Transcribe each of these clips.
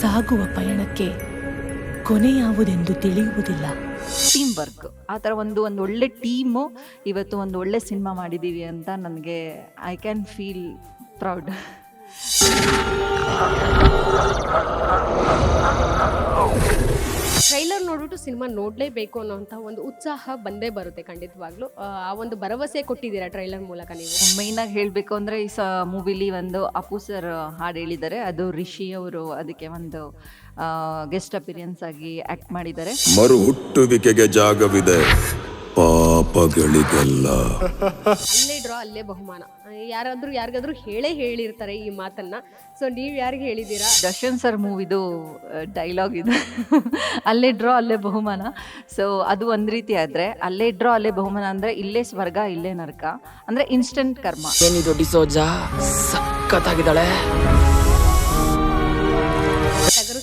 ಸಾಗುವ ಪಯಣಕ್ಕೆ ಕೊನೆ ಯಾವುದೆಂದು ತಿಳಿಯುವುದಿಲ್ಲ. ಟೀಮ್ ವರ್ಕ್ ಆ ಥರ ಒಂದು ಒಂದು ಒಳ್ಳೆ ಟೀಮು, ಇವತ್ತು ಒಂದು ಒಳ್ಳೆ ಸಿನಿಮಾ ಮಾಡಿದ್ದೀವಿ ಅಂತ ನನಗೆ I can feel proud trailer ನೋಡ್ಬಿಟ್ಟು ಸಿನಿಮಾ ನೋಡಲೇಬೇಕು ಅನ್ನೋಂಥ ಒಂದು ಉತ್ಸಾಹ ಬಂದೇ ಬರುತ್ತೆ ಖಂಡಿತವಾಗ್ಲೂ. ಆ ಆ ಒಂದು ಭರವಸೆ ಕೊಟ್ಟಿದ್ದೀರಾ ಟ್ರೈಲರ್ ಮೂಲಕ ನೀವು? ಮೇಯ್ನಾಗಿ ಹೇಳಬೇಕು ಅಂದ್ರೆ ಈ ಸ ಮೂವಿಲಿ ಒಂದು ಅಪು ಸರ್ ಹಾಡು ಹೇಳಿದ್ದಾರೆ. ಅದು ರಿಷಿ ಅವರು ಅದಕ್ಕೆ ಒಂದು ಗೆಸ್ಟ್ ಅಪಿರಿಯನ್ಸ್ ಆಗಿ ಆಕ್ಟ್ ಮಾಡಿದ್ದಾರೆ. ಮರು ಹುಟ್ಟುವಿಕೆಗೆ ಜಾಗವಿದೆ. ಪಾಪಗಳಿಗೆಲ್ಲ ಅಲ್ಲೇ ಡ್ರಾ ಅಲ್ಲೇ ಬಹುಮಾನ. ಯಾರಾದ್ರೂ ಯಾರಿಗಾದ್ರೂ ಹೇಳೇ ಹೇಳಿರ್ತಾರೆ ಈ ಮಾತನ್ನ. ಸೊ ನೀವು ಯಾರಿಗೆ ಹೇಳಿದ್ದೀರಾ? ದರ್ಶನ್ ಸರ್ ಮೂವಿದು ಡೈಲಾಗ್ ಇದು. ಅಲ್ಲೇ ಡ್ರಾ ಅಲ್ಲೇ ಬಹುಮಾನ. ಸೊ ಅದು ಒಂದು ರೀತಿ ಆದರೆ ಅಲ್ಲೇ ಡ್ರಾ ಅಲ್ಲೇ ಬಹುಮಾನ ಅಂದರೆ ಇಲ್ಲೇ ಸ್ವರ್ಗ ಇಲ್ಲೇ ನರಕ. ಅಂದರೆ ಇನ್ಸ್ಟೆಂಟ್ ಕರ್ಮ. ಏನಿದು ಡಿಸೋಜಾ? ಸಖತ್ತಾಗಿದ್ದಾಳೆ.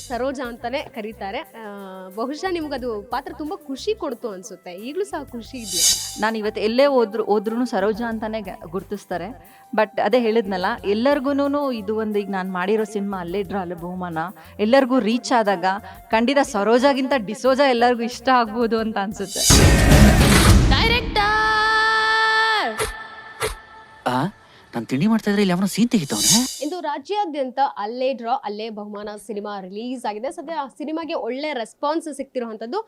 ಸರೋಜ ಅಂತಾನೆ ಕರೀತಾರೆ. ಬಹುಶಃ ನಿಮ್ಗದು ಪಾತ್ರ ತುಂಬಾ ಖುಷಿ ಕೊಡ್ತು ಅನ್ಸುತ್ತೆ. ಈಗಲೂ ಸಹ ಖುಷಿ ಇದೆ ನಾನು ಇವತ್ತು ಎಲ್ಲೇ ಹೋದ್ರು ಹೋದ್ರೂ ಸರೋಜ ಅಂತಾನೆ ಗ- ಗುರ್ತಿಸ್ತಾರೆ. ಬಟ್ ಅದೇ ಹೇಳಿದ್ನಲ್ಲ ಎಲ್ಲರಿಗೂ ಇದು ಒಂದು ಈಗ ನಾನು ಮಾಡಿರೋ ಸಿನಿಮಾ ಅಲ್ಲೇ ಡ್ರಾ ಅಲ್ಲೇ ಬಹುಮಾನ. ಎಲ್ಲರಿಗೂ ರೀಚ್ ಆದಾಗ ಖಂಡಿತ ಸರೋಜಾಗಿಂತ ಡಿಸೋಜ ಎಲ್ಲರಿಗೂ ಇಷ್ಟ ಆಗ್ಬೋದು ಅಂತ ಅನ್ಸುತ್ತೆ. ಆ? ನಾನು ತಿಂಡಿ ಮಾಡ್ತಾ ಇದ್ರೆ ಇಲ್ಲಿ ಅವನ ಸೀನ್ ತೆಗಿತವನ. ಇಂದು ರಾಜ್ಯಾದ್ಯಂತ ಅಲ್ಲೇ ಡ್ರಾ ಅಲ್ಲೇ ಬಹುಮಾನ ಸಿನಿಮಾ ರಿಲೀಸ್ ಆಗಿದೆ. ಸದ್ಯ ಆ ಸಿನಿಮಾಗೆ ಒಳ್ಳೆ ರೆಸ್ಪಾನ್ಸ್ ಸಿಗ್ತಿರುವಂಥದ್ದು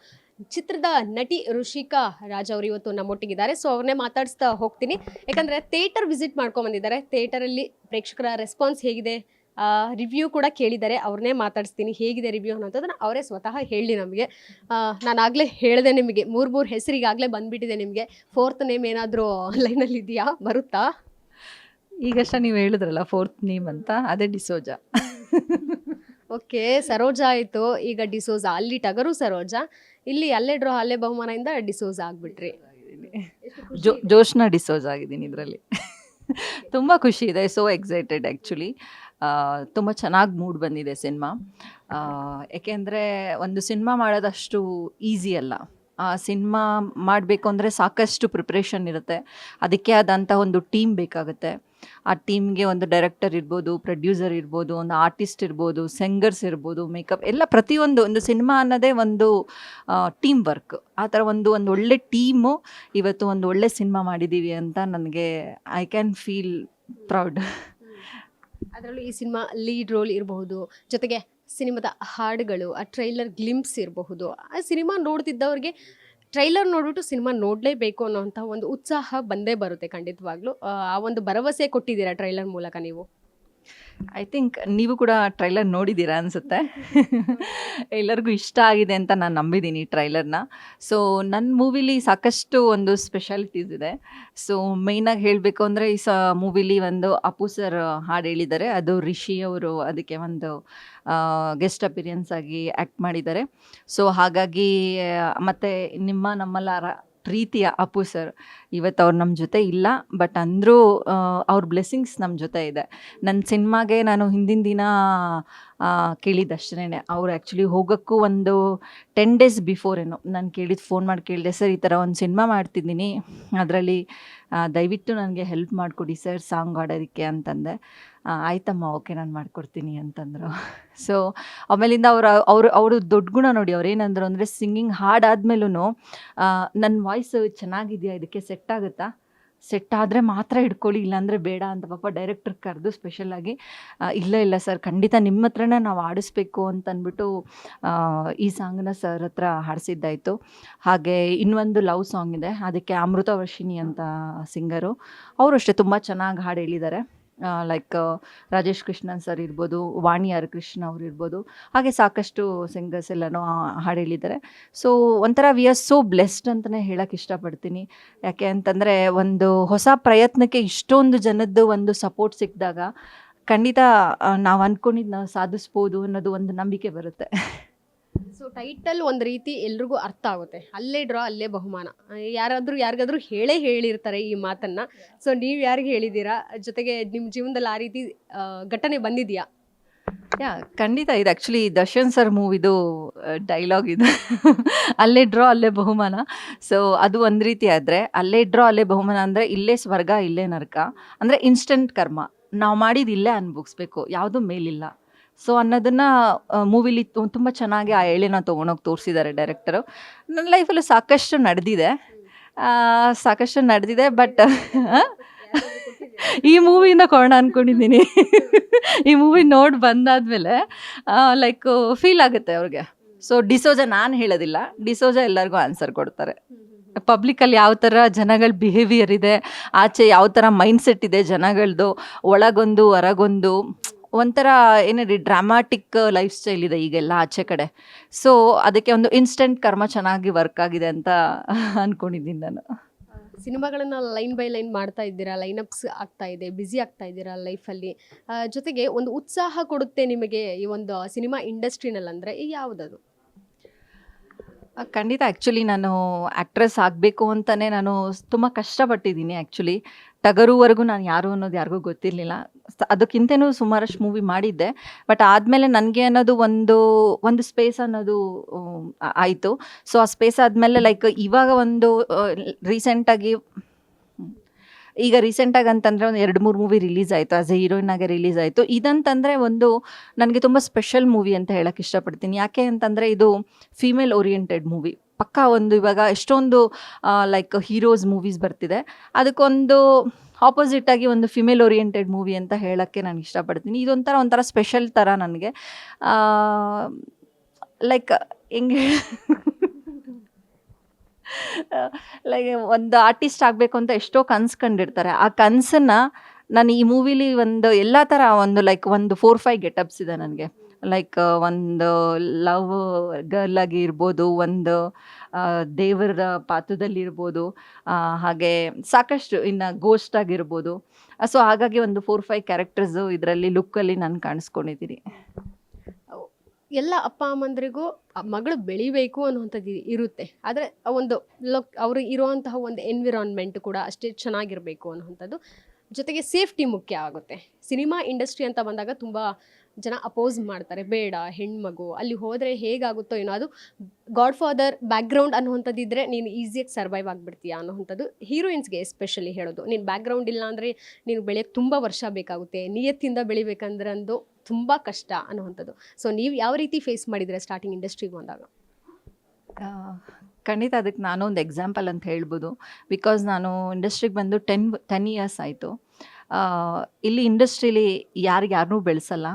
ಚಿತ್ರದ ನಟಿ ಋಷಿಕಾ ರಾಜ್ ಅವರು ಇವತ್ತು ನಮ್ಮೊಟ್ಟಿಗಿದ್ದಾರೆ. ಸೊ ಅವ್ರನ್ನೇ ಮಾತಾಡಿಸ್ತಾ ಹೋಗ್ತೀನಿ. ಯಾಕಂದ್ರೆ ಥಿಯೇಟರ್ ವಿಸಿಟ್ ಮಾಡ್ಕೊಂಡ್ ಬಂದಿದ್ದಾರೆ ಥಿಯೇಟರಲ್ಲಿ ಪ್ರೇಕ್ಷಕರ ರೆಸ್ಪಾನ್ಸ್ ಹೇಗಿದೆ? ರಿವ್ಯೂ ಕೂಡ ಕೇಳಿದ್ದಾರೆ. ಅವ್ರನ್ನೇ ಮಾತಾಡಿಸ್ತೀನಿ. ಹೇಗಿದೆ ರಿವ್ಯೂ ಅನ್ನೋಂಥದ್ದನ್ನ ಅವರೇ ಸ್ವತಃ ಹೇಳಿ ನಮಗೆ. ನಾನು ಆಗಲೇ ಹೇಳಿದೆ ನಿಮಗೆ. ಮೂರು ಮೂರು ಹೆಸರಿಗಾಗಲೇ ಬಂದ್ಬಿಟ್ಟಿದೆ ನಿಮಗೆ. ಫೋರ್ತ್ ನೇಮ್ ಏನಾದರೂ ಲೈನಲ್ಲಿ ಇದೆಯಾ? ಬರುತ್ತಾ? ಈಗಷ್ಟ ನೀವು ಹೇಳಿದ್ರಲ್ಲ ಫೋರ್ತ್ ನೇಮ್ ಅಂತ ಅದೇ ಡಿಸೋಜ. ಓಕೆ ಸರೋಜಾ ಆಯಿತು. ಈಗ ಡಿಸೋಜಾ ಅಲ್ಲಿ ಟಗರು ಸರೋಜಾ ಇಲ್ಲಿ ಅಲ್ಲೇ ಡ್ರಾ ಅಲ್ಲೇ ಬಹುಮಾನದಿಂದ ಡಿಸೋಜಾ ಆಗ್ಬಿಟ್ರಿ. ಜೋ ಜೋಶ್ನ ಡಿಸೋಜ್ ಆಗಿದ್ದೀನಿ ಇದರಲ್ಲಿ. ತುಂಬ ಖುಷಿ ಇದೆ ಸೋ ಎಕ್ಸೈಟೆಡ್ ಆ್ಯಕ್ಚುಲಿ ತುಂಬ ಚೆನ್ನಾಗಿ ಮೂಡ್ ಬಂದಿದೆ ಸಿನಿಮಾ ಏಕೆಂದರೆ ಒಂದು ಸಿನಿಮಾ ಮಾಡೋದಷ್ಟು ಈಸಿ ಅಲ್ಲ. ಆ ಸಿನಿಮಾ ಮಾಡಬೇಕು ಅಂದರೆ ಸಾಕಷ್ಟು ಪ್ರಿಪ್ರೇಷನ್ ಇರುತ್ತೆ. ಅದಕ್ಕೆ ಆದಂಥ ಒಂದು ಟೀಮ್ ಬೇಕಾಗುತ್ತೆ. ಆ ಟೀಮ್ಗೆ ಒಂದು ಡೈರೆಕ್ಟರ್ ಇರ್ಬೋದು ಪ್ರೊಡ್ಯೂಸರ್ ಇರ್ಬೋದು, ಒಂದು ಆರ್ಟಿಸ್ಟ್ ಇರ್ಬೋದು ಸಿಂಗರ್ಸ್ ಇರ್ಬೋದು ಮೇಕಪ್ ಎಲ್ಲ ಪ್ರತಿಯೊಂದು, ಒಂದು ಸಿನಿಮಾ ಅನ್ನೋದೇ ಒಂದು ಟೀಮ್ ವರ್ಕ್ ಆ ಥರ ಒಂದು ಒಂದು ಒಳ್ಳೆ ಟೀಮು ಇವತ್ತು ಒಂದು ಒಳ್ಳೆ ಸಿನಿಮಾ ಮಾಡಿದ್ದೀವಿ ಅಂತ ನನಗೆ ಐ ಕ್ಯಾನ್ ಫೀಲ್ ಪ್ರೌಡ್ ಅದರಲ್ಲೂ ಈ ಸಿನಿಮಾ ಲೀಡ್ ರೋಲ್ ಇರಬಹುದು. ಜೊತೆಗೆ ಸಿನಿಮಾದ ಹಾಡುಗಳು, ಆ ಟ್ರೈಲರ್ ಗ್ಲಿಂಪ್ಸ್ ಇರಬಹುದು. ಆ ಸಿನಿಮಾ ನೋಡ್ತಿದ್ದವ್ರಿಗೆ ಟ್ರೈಲರ್ ನೋಡ್ಬಿಟ್ಟು ಸಿನಿಮಾ ನೋಡಲೇಬೇಕು ಅನ್ನೋಂಥ ಒಂದು ಉತ್ಸಾಹ ಬಂದೇ ಬರುತ್ತೆ ಖಂಡಿತವಾಗ್ಲೂ. ಆ ಒಂದು ಭರವಸೆ ಕೊಟ್ಟಿದ್ದೀರಾ ಟ್ರೈಲರ್ ಮೂಲಕ ನೀವು? ಐ ಥಿಂಕ್ ನೀವು ಕೂಡ ಟ್ರೈಲರ್ ನೋಡಿದ್ದೀರಾ ಅನಿಸುತ್ತೆ. ಎಲ್ಲರಿಗೂ ಇಷ್ಟ ಆಗಿದೆ ಅಂತ ನಾನು ನಂಬಿದ್ದೀನಿ ಟ್ರೈಲರ್ನ ಸೊ ನನ್ನ ಮೂವಿಲಿ ಸಾಕಷ್ಟು ಒಂದು ಸ್ಪೆಷಾಲಿಟೀಸ್ ಇದೆ. ಸೊ ಮೇಯ್ನಾಗಿ ಹೇಳಬೇಕು ಅಂದರೆ ಈ ಸ ಮೂವಿಲಿ ಒಂದು ಅಪು ಸರ್ ಹಾಡು ಹೇಳಿದ್ದಾರೆ. ಅದು ರಿಷಿ ಅವರು ಅದಕ್ಕೆ ಒಂದು ಗೆಸ್ಟ್ ಅಪಿರಿಯನ್ಸ್ ಆಗಿ ಆ್ಯಕ್ಟ್ ಮಾಡಿದ್ದಾರೆ. ಸೊ ಹಾಗಾಗಿ ಮತ್ತು ನಿಮ್ಮ ನಮ್ಮಲ್ಲ ಪ್ರೀತಿಯ ಅಪು ಸರ್ ಇವತ್ತು ಅವ್ರು ನಮ್ಮ ಜೊತೆ ಇಲ್ಲ ಬಟ್ ಅಂದರೂ ಅವ್ರ ಬ್ಲೆಸ್ಸಿಂಗ್ಸ್ ನಮ್ಮ ಜೊತೆ ಇದೆ. ನನ್ನ ಸಿನಿಮಾಗೆ ನಾನು ಹಿಂದಿನ ದಿನ ಕೇಳಿದ್ದಷ್ಟೇ ಅವ್ರು ಆ್ಯಕ್ಚುಲಿ ಹೋಗೋಕ್ಕೂ ಒಂದು ಟೆನ್ ಡೇಸ್ ಬಿಫೋರ್ ಏನೋ ನಾನು ಕೇಳಿದ್ದು ಫೋನ್ ಮಾಡಿ ಕೇಳಿದೆ, ಸರ್, ಈ ಥರ ಒಂದು ಸಿನಿಮಾ ಮಾಡ್ತಿದ್ದೀನಿ. ಅದರಲ್ಲಿ ದಯವಿಟ್ಟು ನನಗೆ ಹೆಲ್ಪ್ ಮಾಡಿಕೊಡಿ ಸರ್ ಸಾಂಗ್ ಹಾಡೋದಕ್ಕೆ, ಅಂತಂದೆ. ಆಯ್ತಮ್ಮ ಓಕೆ ನಾನು ಮಾಡ್ಕೊಡ್ತೀನಿ, ಅಂತಂದರು. ಸೊ ಆಮೇಲಿಂದ ಅವರು ಅವರು ಅವರು ದೊಡ್ಡ ಗುಣ ನೋಡಿ, ಅವ್ರು ಏನಂದ್ರು ಅಂದರೆ ಸಿಂಗಿಂಗ್ ಹಾಡಾದ್ಮೇಲೂ ನನ್ನ ವಾಯ್ಸ್ ಚೆನ್ನಾಗಿದೆಯಾ ಇದಕ್ಕೆ ಸೆಟ್ ಆಗುತ್ತಾ ಸೆಟ್ ಆದರೆ ಮಾತ್ರ ಹಿಡ್ಕೊಳ್ಳಿ, ಇಲ್ಲಾಂದರೆ ಬೇಡ ಅಂತ ಪಾಪ ಡೈರೆಕ್ಟರ್ ಕರೆದು ಸ್ಪೆಷಲಾಗಿ ಇಲ್ಲ ಇಲ್ಲ ಸರ್ ಖಂಡಿತ ನಿಮ್ಮ ಹತ್ರನೇ ನಾವು ಆಡಿಸ್ಬೇಕು ಅಂತ ಅಂದ್ಬಿಟ್ಟು ಈ ಸಾಂಗನ್ನ ಸರ್ ಹತ್ರ ಹಾಡಿಸಿದ್ದಾಯಿತು. ಹಾಗೆ ಇನ್ನೊಂದು ಲವ್ ಸಾಂಗ್ ಇದೆ, ಅದಕ್ಕೆ ಅಮೃತ ವರ್ಷಿಣಿ ಅಂತ ಸಿಂಗರು ಅವರು ಅಷ್ಟೇ ತುಂಬ ಚೆನ್ನಾಗಿ ಹಾಡು ಹೇಳಿದ್ದಾರೆ. ಲೈಕ್ ರಾಜೇಶ್ ಕೃಷ್ಣನ್ ಸರ್ ಇರ್ಬೋದು ವಾಣಿ ಆರ್ ಕೃಷ್ಣ ಅವ್ರು ಇರ್ಬೋದು, ಹಾಗೆ ಸಾಕಷ್ಟು ಸಿಂಗರ್ಸ್ ಎಲ್ಲನೂ ಹಾಡು ಹೇಳಿದ್ದಾರೆ ಸೊ ಒಂಥರ ವಿ ಆರ್ ಸೋ ಬ್ಲೆಸ್ಡ್ ಅಂತಲೇ ಹೇಳಕ್ಕೆ ಇಷ್ಟಪಡ್ತೀನಿ. ಯಾಕೆ ಅಂತಂದರೆ ಒಂದು ಹೊಸ ಪ್ರಯತ್ನಕ್ಕೆ ಇಷ್ಟೊಂದು ಜನದ್ದು ಒಂದು ಸಪೋರ್ಟ್ ಸಿಕ್ಕಿದಾಗ ಖಂಡಿತ ನಾವು ಅಂದ್ಕೊಂಡಿದ್ದು ನಾವು ಸಾಧಿಸ್ಬೋದು ಅನ್ನೋದು ಒಂದು ನಂಬಿಕೆ ಬರುತ್ತೆ. ಸೊ ಟೈಟಲ್ ಒಂದು ರೀತಿ ಎಲ್ರಿಗೂ ಅರ್ಥ ಆಗುತ್ತೆ. ಅಲ್ಲೇ ಡ್ರಾ ಅಲ್ಲೇ ಬಹುಮಾನ. ಯಾರಾದರೂ, ಯಾರಿಗಾದರೂ ಹೇಳೇ ಹೇಳಿರ್ತಾರೆ ಈ ಮಾತನ್ನು. ಸೊ ನೀವು ಯಾರಿಗೆ ಹೇಳಿದ್ದೀರಾ? ಜೊತೆಗೆ ನಿಮ್ಮ ಜೀವನದಲ್ಲಿ ಆ ರೀತಿ ಘಟನೆ ಬಂದಿದೆಯಾ? ಯಾ, ಖಂಡಿತ ಇದು. ಆ್ಯಕ್ಚುಲಿ ದರ್ಶನ್ ಸರ್ ಮೂವಿದು ಡೈಲಾಗ್ ಇದು. ಅಲ್ಲೇ ಡ್ರಾ ಅಲ್ಲೇ ಬಹುಮಾನ. ಸೊ ಅದು ಒಂದು ರೀತಿ ಆದರೆ, ಅಲ್ಲೇ ಡ್ರಾ ಅಲ್ಲೇ ಬಹುಮಾನ ಅಂದರೆ ಇಲ್ಲೇ ಸ್ವರ್ಗ, ಇಲ್ಲೇ ನರಕ. ಅಂದರೆ ಇನ್ಸ್ಟೆಂಟ್ ಕರ್ಮ. ನಾವು ಮಾಡಿದ್ದು ಇಲ್ಲೇ ಅನ್ಭವಿಸ್ಬೇಕು. ಯಾವುದೂ ಮೇಲಿಲ್ಲ. ಸೊ ಅನ್ನೋದನ್ನು ಮೂವಿಲಿ ತುಂಬ ಚೆನ್ನಾಗಿ ಆ ಎಳೆನ ತೊಗೊಂಡೋಗಿ ತೋರಿಸಿದ್ದಾರೆ ಡೈರೆಕ್ಟರು ನನ್ನ ಲೈಫಲ್ಲಿ ಸಾಕಷ್ಟು ನಡೆದಿದೆ. ಸಾಕಷ್ಟು ನಡೆದಿದೆ ಬಟ್ ಈ ಮೂವಿಯಿಂದ ಕೊಡೋಣ ಅಂದ್ಕೊಂಡಿದ್ದೀನಿ ಈ ಮೂವಿ ನೋಡಿ ಬಂದಾದ್ಮೇಲೆ ಲೈಕ್ ಫೀಲ್ ಆಗುತ್ತೆ ಅವ್ರಿಗೆ. ಸೊ ಡಿಸೋಜ ನಾನು ಹೇಳೋದಿಲ್ಲ. ಡಿಸೋಜ ಎಲ್ಲರಿಗೂ ಆನ್ಸರ್ ಕೊಡ್ತಾರೆ. ಪಬ್ಲಿಕಲ್ಲಿ ಯಾವ ಥರ ಜನಗಳ ಬಿಹೇವಿಯರ್ ಇದೆ, ಆಚೆ ಯಾವ ಥರ ಮೈಂಡ್ಸೆಟ್ ಇದೆ ಜನಗಳದ್ದು ಒಳಗೊಂದು, ಹೊರಗೊಂದು ಒಂಥರ ಏನಿದೆ ಡ್ರಾಮ್ಯಾಟಿಕ್ ಲೈಫ್ ಸ್ಟೈಲ್ ಇದೆ ಈಗೆಲ್ಲ ಆಚೆ ಕಡೆ. ಸೊ ಅದಕ್ಕೆ ಒಂದು ಇನ್ಸ್ಟೆಂಟ್ ಕರ್ಮ ಚೆನ್ನಾಗಿ ವರ್ಕ್ ಆಗಿದೆ ಅಂತ ಅಂದ್ಕೊಂಡಿದ್ದೀನಿ ನಾನು. ಸಿನಿಮಾಗಳನ್ನ ಲೈನ್ ಬೈ ಲೈನ್ ಮಾಡ್ತಾ ಇದ್ದೀರಾ? ಲೈನಪ್ಸ್ ಆಗ್ತಾ ಇದೆ ಬ್ಯುಸಿ ಆಗ್ತಾ ಇದ್ದೀರಾ ಲೈಫಲ್ಲಿ ಜೊತೆಗೆ ಒಂದು ಉತ್ಸಾಹ ಕೊಡುತ್ತೆ ನಿಮಗೆ ಈ ಒಂದು ಸಿನಿಮಾ ಇಂಡಸ್ಟ್ರಿನಲ್ಲಿ ಅಂದರೆ ಯಾವುದದು? ಖಂಡಿತ ಆ್ಯಕ್ಚುಲಿ ನಾನು ಆ್ಯಕ್ಟ್ರೆಸ್ ಆಗಬೇಕು ಅಂತಲೇ ನಾನು ತುಂಬ ಕಷ್ಟಪಟ್ಟಿದ್ದೀನಿ ಆ್ಯಕ್ಚುಲಿ ಟಗರುವರೆಗೂ ನಾನು ಯಾರು ಅನ್ನೋದು ಯಾರಿಗೂ ಗೊತ್ತಿರಲಿಲ್ಲ. ಅದಕ್ಕಿಂತನೂ ಸುಮಾರಷ್ಟು ಮೂವಿ ಮಾಡಿದ್ದೆ. ಬಟ್ ಆದಮೇಲೆ ನನಗೆ ಅನ್ನೋದು ಒಂದು ಒಂದು ಸ್ಪೇಸ್ ಅನ್ನೋದು ಆಯಿತು. ಸೊ ಆ ಸ್ಪೇಸ್ ಆದಮೇಲೆ ಲೈಕ್ ಇವಾಗ ಒಂದು ರೀಸೆಂಟಾಗಿ ಈಗ ರೀಸೆಂಟಾಗಿ ಅಂತಂದರೆ ಒಂದು ಎರಡು ಮೂರು ಮೂವಿ ರಿಲೀಸ್ ಆಯಿತು. ಆಸ್ ಎ ಹೀರೋಯಿನ್ ಆಗಿ ರಿಲೀಸ್ ಆಯಿತು. ಇದಂತಂದರೆ ಒಂದು, ನನಗೆ ತುಂಬ ಸ್ಪೆಷಲ್ ಮೂವಿ ಅಂತ ಹೇಳಕ್ಕೆ ಇಷ್ಟಪಡ್ತೀನಿ. ಯಾಕೆ ಅಂತಂದರೆ ಇದು ಫೀಮೇಲ್ ಓರಿಯೆಂಟೆಡ್ ಮೂವಿ ಪಕ್ಕಾ ಒಂದು ಇವಾಗ ಎಷ್ಟೊಂದು ಲೈಕ್ ಹೀರೋಸ್ ಮೂವೀಸ್ ಬರ್ತಿದೆ. ಅದಕ್ಕೊಂದು ಆಪೋಸಿಟ್ ಆಗಿ ಒಂದು ಫಿಮೇಲ್ ಓರಿಯೆಂಟೆಡ್ ಮೂವಿ ಅಂತ ಹೇಳೋಕ್ಕೆ ನಾನು ಇಷ್ಟಪಡ್ತೀನಿ. ಇದೊಂಥರ ಒಂಥರ ಸ್ಪೆಷಲ್ ಥರ ನನಗೆ. ಲೈಕ್ ಹೆಂಗೆ ಲೈಕ್ ಒಂದು ಆರ್ಟಿಸ್ಟ್ ಆಗಬೇಕು ಅಂತ ಎಷ್ಟೋ ಕನ್ಸು ಕಂಡಿರ್ತಾರೆ. ಆ ಕನಸನ್ನು ನಾನು ಈ ಮೂವಿಲಿ ಒಂದು ಎಲ್ಲ ಥರ ಒಂದು ಲೈಕ್ ಒಂದು ಫೋರ್ ಫೈವ್ ಗೆಟಪ್ಸ್ ಇದೆ ನನಗೆ. ಲೈಕ್ ಒಂದು ಲವ್ ಗರ್ಲ್ ಆಗಿ ಇರ್ಬೋದು, ಒಂದು ದೇವರ ಪಾತ್ರದಲ್ಲಿ ಇರ್ಬೋದು ಹಾಗೆ ಸಾಕಷ್ಟು ಇನ್ನು ಗೋಸ್ಟ್ ಆಗಿರ್ಬೋದು ಸೊ ಹಾಗಾಗಿ ಒಂದು ಫೋರ್ ಫೈವ್ ಕ್ಯಾರೆಕ್ಟರ್ಸು ಇದರಲ್ಲಿ ಲುಕ್ಕಲ್ಲಿ ನಾನು ಕಾಣಿಸ್ಕೊಂಡಿದ್ದೀನಿ ಎಲ್ಲ ಅಪ್ಪ ಅಮ್ಮಂದ್ರಿಗೂ ಮಗಳು ಬೆಳಿಬೇಕು ಅನ್ನುವಂಥದ್ದು ಇರುತ್ತೆ. ಆದರೆ ಒಂದು ಲೊಕ್ ಅವರು ಇರುವಂತಹ ಒಂದು ಎನ್ವಿರಾನ್ಮೆಂಟ್ ಕೂಡ ಅಷ್ಟೇ ಚೆನ್ನಾಗಿರಬೇಕು ಅನ್ನುವಂಥದ್ದು. ಜೊತೆಗೆ ಸೇಫ್ಟಿ ಮುಖ್ಯ ಆಗುತ್ತೆ. ಸಿನಿಮಾ ಇಂಡಸ್ಟ್ರಿ ಅಂತ ಬಂದಾಗ ತುಂಬ ಜನ ಅಪೋಸ್ ಮಾಡ್ತಾರೆ. ಬೇಡ, ಹೆಣ್ಮಗು, ಅಲ್ಲಿ ಹೋದರೆ ಹೇಗಾಗುತ್ತೋ ಏನೋ. ಅದು ಗಾಡ್ ಫಾದರ್ ಬ್ಯಾಕ್ಗ್ರೌಂಡ್ ಅನ್ನುವಂಥದ್ದು ಇದ್ದರೆ ನೀನು ಈಸಿಯಾಗಿ ಸರ್ವೈವ್ ಆಗಿಬಿಡ್ತೀಯಾ ಅನ್ನೋವಂಥದ್ದು ಹೀರೋಯಿನ್ಸ್ಗೆ ಎಸ್ಪೆಷಲಿ ಹೇಳೋದು. ನೀನು ಬ್ಯಾಕ್ಗ್ರೌಂಡ್ ಇಲ್ಲ ಅಂದರೆ ನೀನು ಬೆಳೆಯೋಕ್ಕೆ ತುಂಬ ವರ್ಷ ಬೇಕಾಗುತ್ತೆ. ನಿಯತ್ತಿಂದ ಬೆಳಿಬೇಕಂದ್ರೆ ಅಂದು ತುಂಬ ಕಷ್ಟ ಅನ್ನುವಂಥದ್ದು. ಸೊ ನೀವು ಯಾವ ರೀತಿ ಫೇಸ್ ಮಾಡಿದರೆ ಸ್ಟಾರ್ಟಿಂಗ್ ಇಂಡಸ್ಟ್ರಿಗೆ ಬಂದಾಗ? ಖಂಡಿತ ಅದಕ್ಕೆ ನಾನು ಒಂದು ಎಕ್ಸಾಂಪಲ್ ಅಂತ ಹೇಳ್ಬೋದು. ಬಿಕಾಸ್ ನಾನು ಇಂಡಸ್ಟ್ರಿಗೆ ಬಂದು ಟೆನ್ ಟೆನ್ ಇಯರ್ಸ್ ಆಯಿತು. ಇಲ್ಲಿ ಇಂಡಸ್ಟ್ರೀಲಿ ಯಾರಿಗೆ ಯಾರನ್ನೂ ಬೆಳೆಸಲ್ಲ.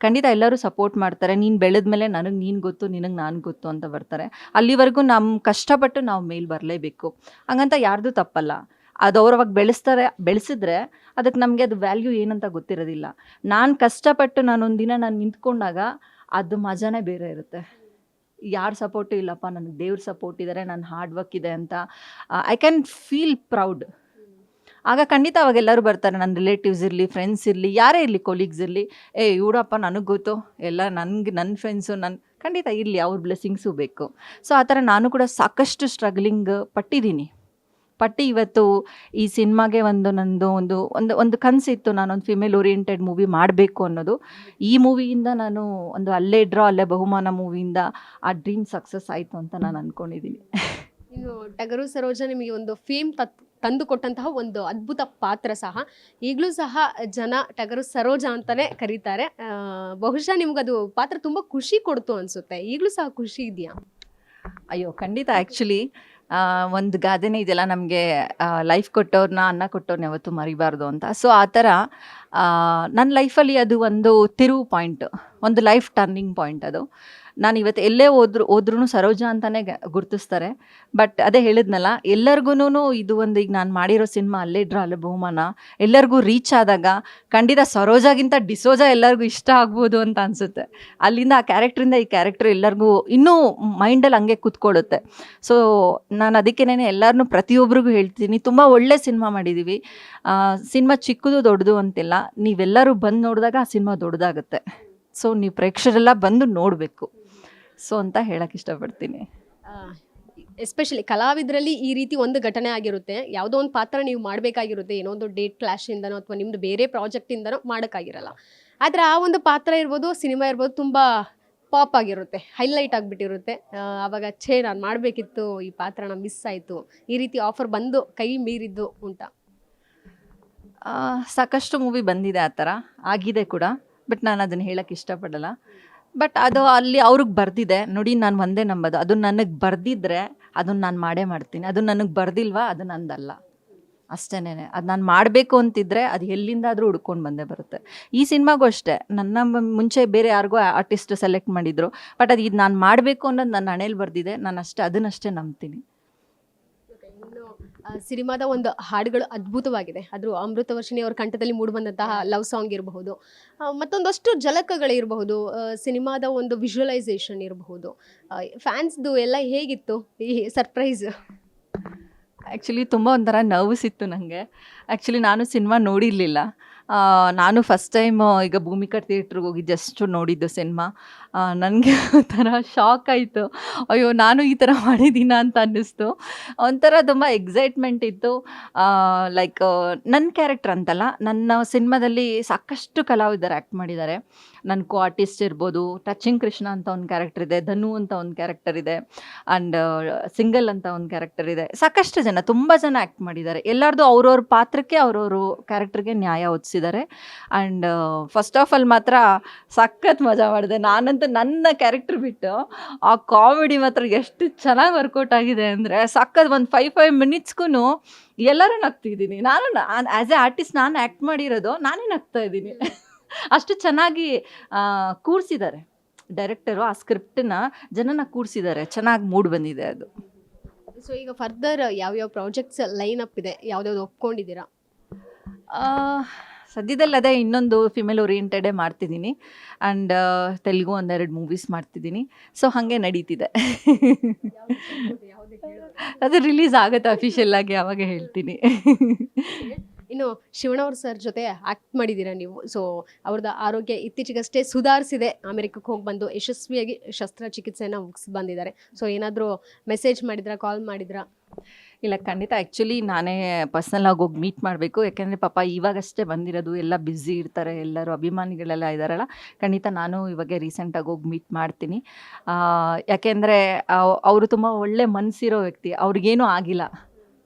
ಖಂಡಿತ ಎಲ್ಲರೂ ಸಪೋರ್ಟ್ ಮಾಡ್ತಾರೆ. ನೀನು ಬೆಳೆದ ಮೇಲೆ ನನಗೆ ನೀನು ಗೊತ್ತು, ನಿನಗೆ ನಾನು ಗೊತ್ತು ಅಂತ ಬರ್ತಾರೆ. ಅಲ್ಲಿವರೆಗೂ ನಮ್ಮ ಕಷ್ಟಪಟ್ಟು ನಾವು ಮೇಲ್ ಬರಲೇಬೇಕು. ಹಂಗಂತ ಯಾರ್ದು ತಪ್ಪಲ್ಲ. ಅದು ಅವ್ರು ಅವಾಗ ಬೆಳೆಸ್ತಾರೆ, ಬೆಳೆಸಿದ್ರೆ ಅದಕ್ಕೆ ನಮಗೆ ಅದು ವ್ಯಾಲ್ಯೂ ಏನಂತ ಗೊತ್ತಿರೋದಿಲ್ಲ. ನಾನು ಕಷ್ಟಪಟ್ಟು ನಾನೊಂದು ದಿನ ನಾನು ನಿಂತ್ಕೊಂಡಾಗ ಅದು ಮಜಾನೇ ಬೇರೆ ಇರುತ್ತೆ. ಯಾರ ಸಪೋರ್ಟು ಇಲ್ಲಪ್ಪ ನನಗೆ ದೇವ್ರ ಸಪೋರ್ಟ್ ಇದ್ದಾರೆ ನನ್ನ ಹಾರ್ಡ್ ವರ್ಕ್ ಇದೆ ಅಂತ ಐ ಕ್ಯಾನ್ ಫೀಲ್ ಪ್ರೌಡ್ ಆಗ ಖಂಡಿತ ಅವಾಗ ಎಲ್ಲರೂ ಬರ್ತಾರೆ ನನ್ನ ರಿಲೇಟಿವ್ಸ್ ಇರಲಿ ಫ್ರೆಂಡ್ಸ್ ಇರಲಿ ಯಾರೇ ಇರಲಿ ಕೊಲೀಗ್ಸ್ ಇರಲಿ ಏ ಇವಡಪ್ಪ ನನಗೆ ಗೊತ್ತು ಎಲ್ಲ ನನಗೆ ನನ್ನ ಫ್ರೆಂಡ್ಸು ನನ್ನ ಖಂಡಿತ ಇರಲಿ ಅವ್ರ ಬ್ಲೆಸ್ಸಿಂಗ್ಸು ಬೇಕು. ಸೊ ಆ ಥರ ನಾನು ಕೂಡ ಸಾಕಷ್ಟು ಸ್ಟ್ರಗ್ಲಿಂಗ್ ಪಟ್ಟಿದ್ದೀನಿ. ಪಟ್ಟಿ ಇವತ್ತು ಈ ಸಿನಿಮಾಗೆ ಒಂದು ನಂದು ಒಂದು ಒಂದು ಒಂದು ಕನಸಿತ್ತು. ನಾನೊಂದು ಫಿಮೇಲ್ ಓರಿಯೆಂಟೆಡ್ ಮೂವಿ ಮಾಡಬೇಕು ಅನ್ನೋದು. ಈ ಮೂವಿಯಿಂದ ನಾನು ಒಂದು ಅಲ್ಲೇ ಡ್ರಾ ಅಲ್ಲೇ ಬಹುಮಾನ ಮೂವಿಯಿಂದ ಆ ಡ್ರೀಮ್ ಸಕ್ಸಸ್ ಆಯಿತು ಅಂತ ನಾನು ಅಂದ್ಕೊಂಡಿದ್ದೀನಿ ಇನ್ನು ಟಗರು ಸರೋಜ ನಿಮಗೆ ಒಂದು ಫೇಮ್ ತತ್ ತಂದು ಕೊಟ್ಟಂತಹ ಒಂದು ಅದ್ಭುತ ಪಾತ್ರ ಸಹ. ಈಗಲೂ ಸಹ ಜನ ಟಗರು ಸರೋಜ ಅಂತಲೇ ಕರೀತಾರೆ. ಬಹುಶಃ ನಿಮ್ಗದು ಪಾತ್ರ ತುಂಬ ಖುಷಿ ಕೊಡ್ತು ಅನಿಸುತ್ತೆ. ಈಗಲೂ ಸಹ ಖುಷಿ ಇದೆಯಾ? ಅಯ್ಯೋ ಖಂಡಿತ. ಆ್ಯಕ್ಚುಲಿ ಒಂದು ಗಾದೆನೇ ಇದೆಲ್ಲ ನಮಗೆ ಲೈಫ್ ಕೊಟ್ಟವ್ರನ್ನ ಅನ್ನ ಕೊಟ್ಟವ್ರನ್ನ ಯಾವತ್ತೂ ಮರಿಬಾರ್ದು ಅಂತ. ಸೊ ಆ ಥರ ನನ್ನ ಲೈಫಲ್ಲಿ ಅದು ಒಂದು ತಿರುವು ಪಾಯಿಂಟ್ ಒಂದು ಲೈಫ್ ಟರ್ನಿಂಗ್ ಪಾಯಿಂಟ್ ಅದು. ನಾನು ಇವತ್ತು ಎಲ್ಲೇ ಹೋದ್ರು ಹೋದ್ರೂ ಸರೋಜ ಅಂತಲೇ ಗುರ್ತಿಸ್ತಾರೆ. ಬಟ್ ಅದೇ ಹೇಳಿದ್ನಲ್ಲ ಎಲ್ಲರಿಗೂ ಇದು ಒಂದು ಈಗ ನಾನು ಮಾಡಿರೋ ಸಿನಿಮಾ ಅಲ್ಲೇ ಡ್ರಾ ಅಲ್ಲೇ ಬಹುಮಾನ. ಎಲ್ಲರಿಗೂ ರೀಚ್ ಆದಾಗ ಖಂಡಿತ ಸರೋಜಾಗಿಂತ ಡಿಸೋಜಾ ಎಲ್ಲರಿಗೂ ಇಷ್ಟ ಆಗ್ಬೋದು ಅಂತ ಅನಿಸುತ್ತೆ. ಅಲ್ಲಿಂದ ಆ ಕ್ಯಾರೆಕ್ಟ್ರಿಂದ ಈ ಕ್ಯಾರೆಕ್ಟರ್ ಎಲ್ಲರಿಗೂ ಇನ್ನೂ ಮೈಂಡಲ್ಲಿ ಹಂಗೆ ಕೂತ್ಕೊಳ್ಳುತ್ತೆ. ಸೊ ನಾನು ಅದಕ್ಕೇನೆ ಎಲ್ಲರನ್ನೂ ಪ್ರತಿಯೊಬ್ಬರಿಗೂ ಹೇಳ್ತೀನಿ. ತುಂಬ ಒಳ್ಳೆ ಸಿನಿಮಾ ಮಾಡಿದ್ದೀವಿ ಸಿನಿಮಾ ಚಿಕ್ಕದು ದೊಡ್ಡದು ಅಂತಿಲ್ಲ. ನೀವೆಲ್ಲರೂ ಬಂದು ನೋಡಿದಾಗ ಆ ಸಿನಿಮಾ ದೊಡ್ಡದಾಗುತ್ತೆ. ಸೊ ನೀವು ಪ್ರೇಕ್ಷಕರೆಲ್ಲ ಬಂದು ನೋಡಬೇಕು. ಸೊ ಅಂತ ಹೇಳಕ್ಕೆ ಇಷ್ಟಪಡ್ತೀನಿ. ಎಸ್ಪೆಷಲಿ ಕಲಾವಿದರಲ್ಲಿ ಈ ರೀತಿ ಒಂದು ಘಟನೆ ಆಗಿರುತ್ತೆ. ಯಾವುದೋ ಒಂದು ಪಾತ್ರ ನೀವು ಮಾಡಬೇಕಾಗಿರುತ್ತೆ ಏನೋ ಒಂದು ಡೇಟ್ ಕ್ಲಾಶಿಂದನೋ ಅಥವಾ ನಿಮ್ಮದು ಬೇರೆ ಪ್ರಾಜೆಕ್ಟಿಂದನೋ ಮಾಡೋಕ್ಕಾಗಿರಲ್ಲ. ಆದರೆ ಆ ಒಂದು ಪಾತ್ರ ಇರ್ಬೋದು ಸಿನಿಮಾ ಇರ್ಬೋದು ತುಂಬ ಪಾಪ್ ಆಗಿರುತ್ತೆ ಹೈಲೈಟ್ ಆಗಿಬಿಟ್ಟಿರುತ್ತೆ. ಆವಾಗ ಛೇ ನಾನು ಮಾಡಬೇಕಿತ್ತು ಈ ಪಾತ್ರನ ಮಿಸ್ ಆಯಿತು ಈ ರೀತಿ ಆಫರ್ ಬಂದು ಕೈ ಮೀರಿದ್ದು ಉಂಟ? ಸಾಕಷ್ಟು ಮೂವಿ ಬಂದಿದೆ ಆ ಥರ ಆಗಿದೆ ಕೂಡ ಬಟ್ ನಾನು ಅದನ್ನು ಹೇಳೋಕ್ಕೆ ಇಷ್ಟಪಡಲ್ಲ. ಬಟ್ ಅದು ಅಲ್ಲಿ ಅವ್ರಿಗೆ ಬರ್ದಿದೆ. ನೋಡಿ, ನಾನು ಒಂದೇ ನಂಬೋದು. ಅದು ನನಗೆ ಬರ್ದಿದ್ರೆ ಅದನ್ನ ನಾನು ಮಾಡೇ ಮಾಡ್ತೀನಿ. ಅದು ನನಗೆ ಬರ್ದಿಲ್ವಾ, ಅದು ನಂದಲ್ಲ. ಅಷ್ಟೇನೆ. ಅದು ನಾನು ಮಾಡಬೇಕು ಅಂತಿದ್ರೆ ಅದು ಎಲ್ಲಿಂದಾದರೂ ಹುಡ್ಕೊಂಡು ಬಂದೇ ಬರುತ್ತೆ. ಈ ಸಿನಿಮಾಗೂ ಅಷ್ಟೇ. ನನ್ನ ಮುಂಚೆ ಬೇರೆ ಯಾರಿಗೂ ಆರ್ಟಿಸ್ಟ್ ಸೆಲೆಕ್ಟ್ ಮಾಡಿದ್ರು. ಬಟ್ ಅದು ಇದು ನಾನು ಮಾಡಬೇಕು ಅನ್ನೋದು ನನ್ನ ಹಣೆಯಲ್ಲಿ ಬರ್ದಿದೆ. ನಾನು ಅಷ್ಟೇ, ಅದನ್ನಷ್ಟೇ ನಂಬ್ತೀನಿ. ಸಿನಿಮಾದ ಒಂದು ಹಾಡುಗಳು ಅದ್ಭುತವಾಗಿದೆ. ಅದ್ರ ಅಮೃತ ವರ್ಷಿಣಿ ಅವರ ಕಂಠದಲ್ಲಿ ಮೂಡಿಬಂದಂತಹ ಲವ್ ಸಾಂಗ್ ಇರಬಹುದು. ಮತ್ತೊಂದಷ್ಟು ಜಲಕಗಳಿರಬಹುದು ಸಿನಿಮಾದ ಒಂದು ವಿಜುವಲೈಸೇಷನ್ ಇರಬಹುದು. ಫ್ಯಾನ್ಸ್ದು ಎಲ್ಲ ಹೇಗಿತ್ತು? ಈ ಸರ್ಪ್ರೈಸ್ ಆ್ಯಕ್ಚುಲಿ ತುಂಬ ಒಂಥರ ನರ್ವಸ್ ಇತ್ತು ನನಗೆ ಆ್ಯಕ್ಚುಲಿ ನಾನು ಸಿನಿಮಾ ನೋಡಿರಲಿಲ್ಲ. ನಾನು ಫಸ್ಟ್ ಟೈಮ್ ಈಗ ಭೂಮಿಕಾ ಥಿಯೇಟ್ರಿಗೆ ಹೋಗಿ ಜಸ್ಟ್ ನೋಡಿದ್ದು ಸಿನಿಮಾ ನನಗೆ ಒಂಥರ ಶಾಕ್ ಆಯಿತು. ಅಯ್ಯೋ, ನಾನು ಈ ಥರ ಮಾಡಿದ್ದೀನ ಅಂತ ಅನ್ನಿಸ್ತು. ಒಂಥರ ತುಂಬ ಎಕ್ಸೈಟ್ಮೆಂಟ್ ಇತ್ತು. ಲೈಕ್ ನನ್ನ ಕ್ಯಾರೆಕ್ಟರ್ ಅಂತಲ್ಲ, ನನ್ನ ಸಿನಿಮಾದಲ್ಲಿ ಸಾಕಷ್ಟು ಕಲಾವಿದರು ಆ್ಯಕ್ಟ್ ಮಾಡಿದ್ದಾರೆ. ನನ್ನ ಕೋ ಆರ್ಟಿಸ್ಟ್ ಇರ್ಬೋದು, ಟಚಿಂಗ್ ಕೃಷ್ಣ ಅಂತ ಒಂದು ಕ್ಯಾರೆಕ್ಟರ್ ಇದೆ, ಧನು ಅಂತ ಒಂದು ಕ್ಯಾರೆಕ್ಟರ್ ಇದೆ ಆ್ಯಂಡ್ ಸಿಂಗಲ್ ಅಂತ ಒಂದು ಕ್ಯಾರೆಕ್ಟರ್ ಇದೆ. ಸಾಕಷ್ಟು ಜನ, ತುಂಬ ಜನ ಆ್ಯಕ್ಟ್ ಮಾಡಿದ್ದಾರೆ. ಎಲ್ಲರದು ಅವ್ರವ್ರ ಪಾತ್ರಕ್ಕೆ ಅವ್ರವ್ರು ಕ್ಯಾರೆಕ್ಟರ್ಗೆ ನ್ಯಾಯ ಒದಿಸಿದ್ದಾರೆ ಆ್ಯಂಡ್ ಫಸ್ಟ್ ಆಫ್ ಆಲ್ ಮಾತ್ರ ಸಖತ್ ಮಜಾ ಮಾಡಿದೆ. ನಾನಂತೂ ನನ್ನ ಕ್ಯಾರೆಕ್ಟರ್ ಬಿಟ್ಟು ಆ ಕಾಮಿಡಿ ಮಾತ್ರ ಎಷ್ಟು ಚೆನ್ನಾಗಿ ವರ್ಕೌಟ್ ಆಗಿದೆ ಅಂದರೆ ಸಖತ್ ಒಂದು ಫೈವ್ ಫೈವ್ ಮಿನಿಟ್ಸ್ಗೂ ಎಲ್ಲರೂ ನಗ್ತಿದ್ದೀನಿ. ನಾನು ಆ್ಯಸ್ ಎ ಆರ್ಟಿಸ್ಟ್ ನಾನು ಆ್ಯಕ್ಟ್ ಮಾಡಿರೋದು ನಾನೇ ನಗ್ತಾ ಇದ್ದೀನಿ. ಅಷ್ಟು ಚೆನ್ನಾಗಿ ಕೂರಿಸಿದ್ದಾರೆ. ಡೈರೆಕ್ಟರು ಆ ಸ್ಕ್ರಿಪ್ಟನ್ನ ಜನನ ಕೂರಿಸಿದ್ದಾರೆ. ಚೆನ್ನಾಗಿ ಮೂಡ್ ಬಂದಿದೆ ಅದು. ಸೊ ಈಗ ಫರ್ದರ್ ಯಾವ್ಯಾವ ಪ್ರಾಜೆಕ್ಟ್ಸ್ ಲೈನ್ ಅಪ್ ಇದೆ? ಯಾವ್ದಾವ್ದು ಒಪ್ಕೊಂಡಿದ್ದೀರಾ? ಸದ್ಯದಲ್ಲಿ ಅದೇ ಇನ್ನೊಂದು ಫಿಮೇಲ್ ಓರಿಯೆಂಟೆಡೇ ಮಾಡ್ತಿದ್ದೀನಿ. ಆ್ಯಂಡ್ ತೆಲುಗು ಒಂದೆರಡು ಮೂವೀಸ್ ಮಾಡ್ತಿದ್ದೀನಿ. ಸೊ ಹಾಗೆ ನಡೀತಿದೆ. ಅದು ರಿಲೀಸ್ ಆಗುತ್ತೆ ಅಫಿಷಿಯಲ್ ಆಗಿ ಯಾವಾಗ ಹೇಳ್ತೀನಿ. ಇನ್ನು ಶಿವಣ್ಣವ್ರ ಸರ್ ಜೊತೆ ಆಕ್ಟ್ ಮಾಡಿದ್ದೀರಾ ನೀವು? ಸೊ ಅವ್ರದ್ದು ಆರೋಗ್ಯ ಇತ್ತೀಚೆಗಷ್ಟೇ ಸುಧಾರಿಸಿದೆ. ಅಮೆರಿಕಕ್ಕೆ ಹೋಗಿ ಬಂದು ಯಶಸ್ವಿಯಾಗಿ ಶಸ್ತ್ರಚಿಕಿತ್ಸೆನ ಮುಗಿಸಿ ಬಂದಿದ್ದಾರೆ. ಸೊ ಏನಾದರೂ ಮೆಸೇಜ್ ಮಾಡಿದ್ರಾ ಕಾಲ್ ಮಾಡಿದ್ರಾ? ಇಲ್ಲ, ಖಂಡಿತ. ಆ್ಯಕ್ಚುಲಿ ನಾನೇ ಪರ್ಸ್ನಲ್ ಆಗಿ ಹೋಗಿ ಮೀಟ್ ಮಾಡಬೇಕು. ಯಾಕೆಂದರೆ ಪಾಪ ಇವಾಗಷ್ಟೇ ಬಂದಿರೋದು, ಎಲ್ಲ ಬ್ಯುಸಿ ಇರ್ತಾರೆ, ಎಲ್ಲರೂ ಅಭಿಮಾನಿಗಳೆಲ್ಲ ಇದ್ದಾರಲ್ಲ ಖಂಡಿತ ನಾನು ಇವಾಗ ರೀಸೆಂಟಾಗಿ ಹೋಗಿ ಮೀಟ್ ಮಾಡ್ತೀನಿ. ಯಾಕೆಂದರೆ ಅವರು ತುಂಬ ಒಳ್ಳೆ ಮನಸ್ಸಿರೋ ವ್ಯಕ್ತಿ. ಅವ್ರಿಗೇನೂ ಆಗಿಲ್ಲ.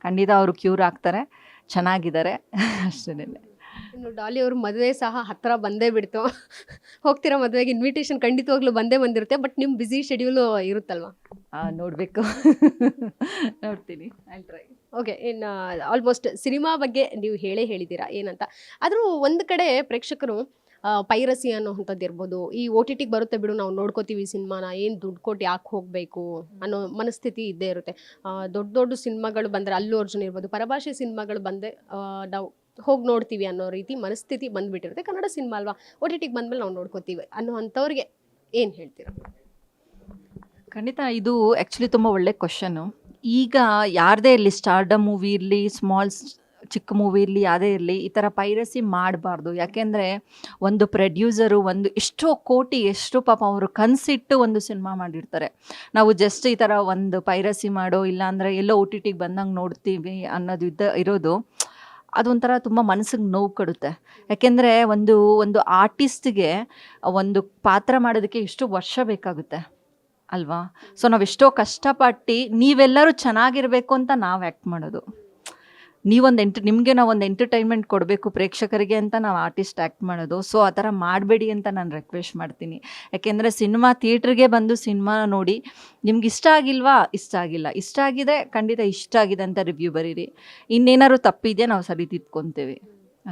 ಖಂಡಿತ ಅವರು ಕ್ಯೂರ್ ಆಗ್ತಾರೆ. ಚೆನ್ನಾಗಿದ್ದಾರೆ. ಅಷ್ಟೇ ಇನ್ನು ಡಾಲಿ ಅವ್ರ ಮದುವೆ ಸಹ ಹತ್ರ ಬಂದೇ ಬಿಡ್ತು. ಹೋಗ್ತಿರೋ ಮದುವೆಗೆ? ಇನ್ವಿಟೇಷನ್ ಖಂಡಿತವಾಗ್ಲೂ ಬಂದೇ ಬಂದಿರುತ್ತೆ ಬಟ್ ನಿಮ್ಮ ಬ್ಯುಸಿ ಶೆಡ್ಯೂಲು ಇರುತ್ತಲ್ವಾ? ನೋಡಬೇಕು. ನೋಡ್ತೀನಿ ಓಕೆ ಇನ್ನು ಆಲ್ಮೋಸ್ಟ್ ಸಿನಿಮಾ ಬಗ್ಗೆ ನೀವು ಹೇಳೇ ಹೇಳಿದ್ದೀರಾ ಏನಂತ? ಆದರೂ ಒಂದು ಕಡೆ ಪ್ರೇಕ್ಷಕರು ಪೈರಸಿ ಅನ್ನೋವಂಥದ್ದು ಇರ್ಬೋದು ಈ ಓ ಟಿ ಟಿಗೆ ಬರುತ್ತೆ ಬಿಡು ನಾವು ನೋಡ್ಕೋತೀವಿ ಸಿನಿಮಾನ ಏನು ದುಡ್ಡು ಕೊಟ್ಟು ಯಾಕೆ ಹೋಗಬೇಕು ಅನ್ನೋ ಮನಸ್ಥಿತಿ ಇದ್ದೇ ಇರುತ್ತೆ. ದೊಡ್ಡ ದೊಡ್ಡ ಸಿನಿಮಾಗಳು ಬಂದರೆ ಅಲ್ಲು ಅರ್ಜುನ್ ಇರ್ಬೋದು ಪರಭಾಷೆ ಸಿನಿಮಾಗಳು ಬಂದೆ ನಾವು ಹೋಗಿ ನೋಡ್ತೀವಿ ಅನ್ನೋ ರೀತಿ ಮನಸ್ಥಿತಿ ಬಂದ್ಬಿಟ್ಟಿರುತ್ತೆ. ಕನ್ನಡ ಸಿನಿಮಾ ಅಲ್ವಾ? ಓ ಟಿ ಟಿಗೆ ಬಂದ್ಮೇಲೆ ನಾವು ನೋಡ್ಕೋತೀವಿ ಅನ್ನೋ ಅಂಥವ್ರಿಗೆ ಏನು ಹೇಳ್ತೀರ? ಖಂಡಿತ ಇದು ಆ್ಯಕ್ಚುಲಿ ತುಂಬ ಒಳ್ಳೆ ಕ್ವಶನ್ನು ಈಗ ಯಾರದೇ ಇರಲಿ ಸ್ಟಾರ್ಡಮ್ ಮೂವಿ ಇರಲಿ ಸ್ಮಾಲ್ ಚಿಕ್ಕ ಮೂವಿ ಇರಲಿ, ಯಾವುದೇ ಇರಲಿ, ಈ ಥರ ಪೈರಸಿ ಮಾಡಬಾರ್ದು. ಯಾಕೆಂದರೆ ಒಂದು ಪ್ರೊಡ್ಯೂಸರು ಒಂದು ಎಷ್ಟೋ ಕೋಟಿ, ಎಷ್ಟು ಪಾಪ ಅವರು ಕನಸಿಟ್ಟು ಒಂದು ಸಿನಿಮಾ ಮಾಡಿರ್ತಾರೆ. ನಾವು ಜಸ್ಟ್ ಈ ಥರ ಒಂದು ಪೈರಸಿ ಮಾಡೋ, ಇಲ್ಲಾಂದರೆ ಎಲ್ಲೋ ಓ ಟಿ ಟಿಗೆ ಬಂದಂಗೆ ನೋಡ್ತೀವಿ ಅನ್ನೋದು ಇದ್ದ, ಇರೋದು. ಅದೊಂಥರ ತುಂಬ ಮನಸ್ಸಿಗೆ ನೋವು ಕೊಡುತ್ತೆ. ಯಾಕೆಂದರೆ ಒಂದು ಒಂದು ಆರ್ಟಿಸ್ಟ್ಗೆ ಒಂದು ಪಾತ್ರ ಮಾಡೋದಕ್ಕೆ ಎಷ್ಟು ವರ್ಷ ಬೇಕಾಗುತ್ತೆ, ಅಲ್ವಾ? ಸೊ ನಾವೆಷ್ಟೋ ಕಷ್ಟಪಟ್ಟು ನೀವೆಲ್ಲರೂ ಚೆನ್ನಾಗಿರಬೇಕು ಅಂತ ನಾವು ಆ್ಯಕ್ಟ್ ಮಾಡೋದು. ನೀವೊಂದು ಎಂಟ್ ನಿಮಗೆ ನಾವು ಒಂದು ಎಂಟರ್ಟೈನ್ಮೆಂಟ್ ಕೊಡಬೇಕು ಪ್ರೇಕ್ಷಕರಿಗೆ ಅಂತ ನಾವು ಆರ್ಟಿಸ್ಟ್ ಆ್ಯಕ್ಟ್ ಮಾಡೋದು. ಸೊ ಆ ಥರ ಮಾಡಬೇಡಿ ಅಂತ ನಾನು ರಿಕ್ವೆಸ್ಟ್ ಮಾಡ್ತೀನಿ. ಯಾಕೆಂದರೆ ಸಿನಿಮಾ ಥಿಯೇಟ್ರಿಗೆ ಬಂದು ಸಿನಿಮಾ ನೋಡಿ ನಿಮ್ಗೆ ಇಷ್ಟ ಆಗಿಲ್ವಾ? ಇಷ್ಟ ಆಗಿಲ್ಲ. ಇಷ್ಟ ಆಗಿದೆ ಖಂಡಿತ ಇಷ್ಟ ಆಗಿದೆ ಅಂತ ರಿವ್ಯೂ ಬರೀರಿ. ಇನ್ನೇನಾದ್ರು ತಪ್ಪಿದೆಯಾ? ನಾವು ಸರಿ ತಿದ್ಕೊತೇವೆ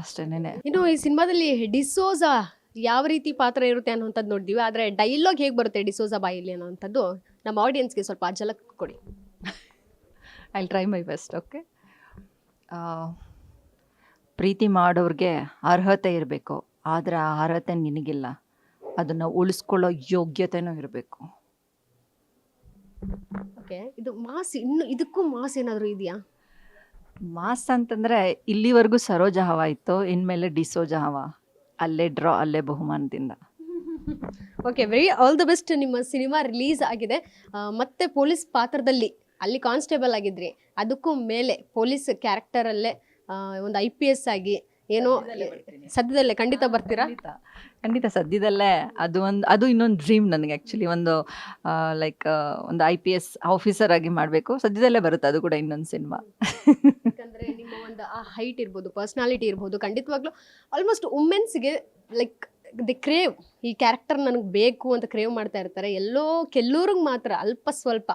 ಅಷ್ಟೇನೆ ಇನ್ನು ಈ ಸಿನಿಮಾದಲ್ಲಿ ಡಿಸೋಜಾ ಯಾವ ರೀತಿ ಪಾತ್ರ ಇರುತ್ತೆ ಅನ್ನೋಂಥದ್ದು ನೋಡಿದ್ವಿ. ಆದರೆ ಡೈಲಾಗ್ ಹೇಗೆ ಬರುತ್ತೆ ಡಿಸೋಜಾ ಬಾಯಲ್ಲಿ ಅನ್ನೋಂಥದ್ದು ನಮ್ಮ ಆಡಿಯನ್ಸ್ಗೆ ಸ್ವಲ್ಪ ಜಲಕ್ ಕೊಡಿ. I try my best okay ಪ್ರೀತಿ ಮಾಡೋರಿಗೆ ಅರ್ಹತೆ ಇರಬೇಕು ಆದರೆ ಆ ಅರ್ಹತೆ ನಿನಗಿಲ್ಲ. ಅದನ್ನು ಉಳಿಸ್ಕೊಳ್ಳೋ ಯೋಗ್ಯತೆನೂ ಇರಬೇಕು. ಓಕೆ ಇದು ಮಾಸ್ ಇನ್ನು ಇದಕ್ಕೂ ಮಾಸ್ ಏನಾದರೂ ಇದೆಯಾ? ಮಾಸ್ ಅಂತಂದರೆ ಇಲ್ಲಿವರೆಗೂ ಸರೋಜ ಹವ ಇತ್ತು ಇನ್ಮೇಲೆ ಡಿಸೋಜ ಹವ. ಅಲ್ಲೇ ಡ್ರಾ ಅಲ್ಲೇ ಬಹುಮಾನದಿಂದ. Okay very all the best ನಿಮ್ಮ ಸಿನಿಮಾ ರಿಲೀಸ್ ಆಗಿದೆ. ಮತ್ತೆ ಪೊಲೀಸ್ ಪಾತ್ರದಲ್ಲಿ ಅಲ್ಲಿ ಕಾನ್ಸ್ಟೇಬಲ್ ಆಗಿದ್ರಿ. ಅದಕ್ಕೂ ಮೇಲೆ ಪೊಲೀಸ್ ಕ್ಯಾರೆಕ್ಟರಲ್ಲೇ ಒಂದು ಐ ಪಿ ಎಸ್ ಆಗಿ ಏನೋ ಸದ್ಯದಲ್ಲೇ ಖಂಡಿತ ಬರ್ತೀರಾ? ಖಂಡಿತ. ಖಂಡಿತ ಸದ್ಯದಲ್ಲೇ. ಅದು ಒಂದು ಅದು ಇನ್ನೊಂದು ಡ್ರೀಮ್ ನನಗೆ ಆ್ಯಕ್ಚುಲಿ ಒಂದು ಲೈಕ್ ಒಂದು ಐ ಪಿ ಎಸ್ ಆಫೀಸರ್ ಆಗಿ ಮಾಡಬೇಕು. ಸದ್ಯದಲ್ಲೇ ಬರುತ್ತೆ ಅದು ಕೂಡ ಇನ್ನೊಂದು ಸಿನಿಮಾ ಯಾಕಂದರೆ ನಿಮ್ಮ ಒಂದು ಆ ಹೈಟ್ ಇರ್ಬೋದು ಪರ್ಸ್ನಾಲಿಟಿ ಇರ್ಬೋದು ಖಂಡಿತವಾಗ್ಲೂ ಆಲ್ಮೋಸ್ಟ್ ವುಮೆನ್ಸ್ಗೆ ಲೈಕ್ ದಿ ಕ್ರೇವ್ ಈ ಕ್ಯಾರೆಕ್ಟರ್ ನನಗೆ ಬೇಕು ಅಂತ ಕ್ರೇವ್ ಮಾಡ್ತಾ ಇರ್ತಾರೆ. ಎಲ್ಲೋ ಕೆಲವ್ರಿಗೆ ಮಾತ್ರ ಅಲ್ಪ ಸ್ವಲ್ಪ,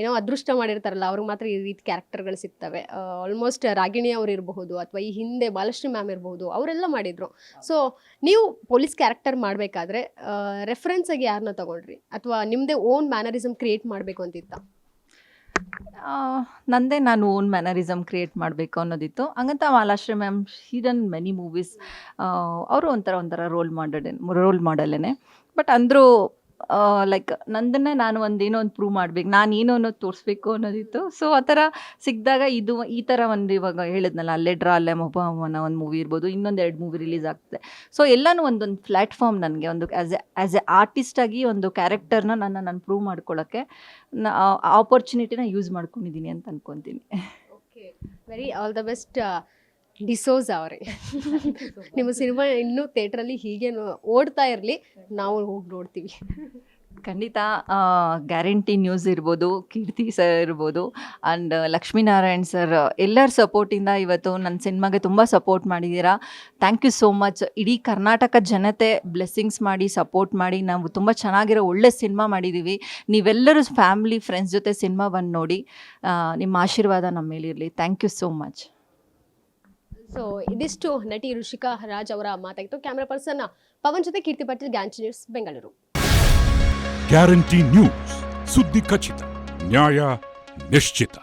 ಏನೋ ಅದೃಷ್ಟ ಮಾಡಿರ್ತಾರಲ್ಲ, ಅವ್ರಿಗೆ ಮಾತ್ರ ಈ ರೀತಿ ಕ್ಯಾರೆಕ್ಟರ್ಗಳು ಸಿಗ್ತವೆ. ಆಲ್ಮೋಸ್ಟ್ ರಾಗಿಣಿ ಅವ್ರು ಇರಬಹುದು ಅಥವಾ ಈ ಹಿಂದೆ ಬಾಲಶ್ರೀ ಮ್ಯಾಮ್ ಇರಬಹುದು, ಅವರೆಲ್ಲ ಮಾಡಿದ್ರು. ಸೊ ನೀವು ಪೊಲೀಸ್ ಕ್ಯಾರೆಕ್ಟರ್ ಮಾಡಬೇಕಾದ್ರೆ ರೆಫರೆನ್ಸ್ ಆಗಿ ಯಾರನ್ನ ತಗೊಂಡ್ರಿ ಅಥವಾ ನಿಮ್ಮದೇ ಓನ್ ಮ್ಯಾನರಿಸಮ್ ಕ್ರಿಯೇಟ್ ಮಾಡಬೇಕು ಅಂತಿತ್ತ? ನಂದೇ ನಾನು ಓನ್ ಮ್ಯಾನರಿಸಮ್ ಕ್ರಿಯೇಟ್ ಮಾಡಬೇಕು ಅನ್ನೋದಿತ್ತು. ಹಂಗಂತ Malashri ma'am hidden many movies ಅವರು ಒಂಥರ ಒಂಥರ ರೋಲ್ ಮಾಡೆಲ್ ರೋಲ್ ಮಾಡೆಲೇ ಬಟ್ ಅಂದರೂ ಲೈಕ್ ನಂದನ್ನೇ ನಾನು ಒಂದೇನೋ ಒಂದು ಪ್ರೂವ್ ಮಾಡ್ಬೇಕು, ನಾನು ಏನೋ ಅನ್ನೋದು ತೋರಿಸ್ಬೇಕು ಅನ್ನೋದಿತ್ತು. ಸೊ ಆ ಥರ ಸಿಕ್ಕಿದಾಗ ಇದು ಈ ಥರ ಒಂದು ಇವಾಗ ಹೇಳಿದ್ನಲ್ಲ, ಅಲ್ಲೇ ಡ್ರಾ ಅಲ್ಲೇ ಮೊಬಾಮನ ಒಂದು ಮೂವಿ ಇರ್ಬೋದು, ಇನ್ನೊಂದು ಎರಡು ಮೂವಿ ರಿಲೀಸ್ ಆಗ್ತದೆ. ಸೊ ಎಲ್ಲನೂ ಒಂದೊಂದು ಪ್ಲ್ಯಾಟ್ಫಾರ್ಮ್ ನನಗೆ, ಒಂದು ಆ್ಯಸ್ ಎ ಆ್ಯಸ್ ಎ ಆರ್ಟಿಸ್ಟಾಗಿ ಒಂದು ಕ್ಯಾರೆಕ್ಟರ್ನ ನನ್ನ, ನಾನು ಪ್ರೂವ್ ಮಾಡ್ಕೊಳ್ಳೋಕ್ಕೆ ಆಪರ್ಚುನಿಟಿನ ಯೂಸ್ ಮಾಡ್ಕೊಂಡಿದ್ದೀನಿ ಅಂತ ಅನ್ಕೊತೀನಿ. ವೆರಿ ಆಲ್ ದ ಬೆಸ್ಟ್ ಡಿಸೋಸ್ ಅವರೇ. ನಿಮ್ಮ ಸಿನಿಮಾ ಇನ್ನೂ ಥಿಯೇಟ್ರಲ್ಲಿ ಹೀಗೆ ಓಡ್ತಾ ಇರಲಿ, ನಾವು ಹೋಗಿ ನೋಡ್ತೀವಿ. ಖಂಡಿತ ಗ್ಯಾರಂಟಿ ನ್ಯೂಸ್ ಇರ್ಬೋದು, ಕೀರ್ತಿ ಸರ್ ಇರ್ಬೋದು ಆ್ಯಂಡ್ ಲಕ್ಷ್ಮೀನಾರಾಯಣ್ ಸರ್, ಎಲ್ಲರ ಸಪೋರ್ಟಿಂದ ಇವತ್ತು ನನ್ನ ಸಿನಿಮಾಗೆ ತುಂಬ ಸಪೋರ್ಟ್ ಮಾಡಿದ್ದೀರಾ ಥ್ಯಾಂಕ್ ಯು ಸೋ ಮಚ್ ಇಡೀ ಕರ್ನಾಟಕ ಜನತೆ ಬ್ಲೆಸ್ಸಿಂಗ್ಸ್ ಮಾಡಿ ಸಪೋರ್ಟ್ ಮಾಡಿ, ನಾವು ತುಂಬ ಚೆನ್ನಾಗಿರೋ ಒಳ್ಳೆ ಸಿನಿಮಾ ಮಾಡಿದ್ದೀವಿ ನೀವೆಲ್ಲರೂ ಫ್ಯಾಮಿಲಿ ಫ್ರೆಂಡ್ಸ್ ಜೊತೆ ಸಿನಿಮಾ ನೋಡಿ ನಿಮ್ಮ ಆಶೀರ್ವಾದ ನಮ್ಮ ಮೇಲಿರಲಿ. Thank you so much so ಇದಿಷ್ಟು ನಟಿ ಋಷಿಕಾ ರಾಜ್ ಅವರ ಮಾತಾಗಿತ್ತು. ಕ್ಯಾಮೆರಾ ಪರ್ಸನ್ ಪವನ್ ಜೊತೆ Keerthi Patil news Bengaluru guarantee news ಸುದ್ದಿ ಖಚಿತ ನ್ಯಾಯ ನಿಶ್ಚಿತ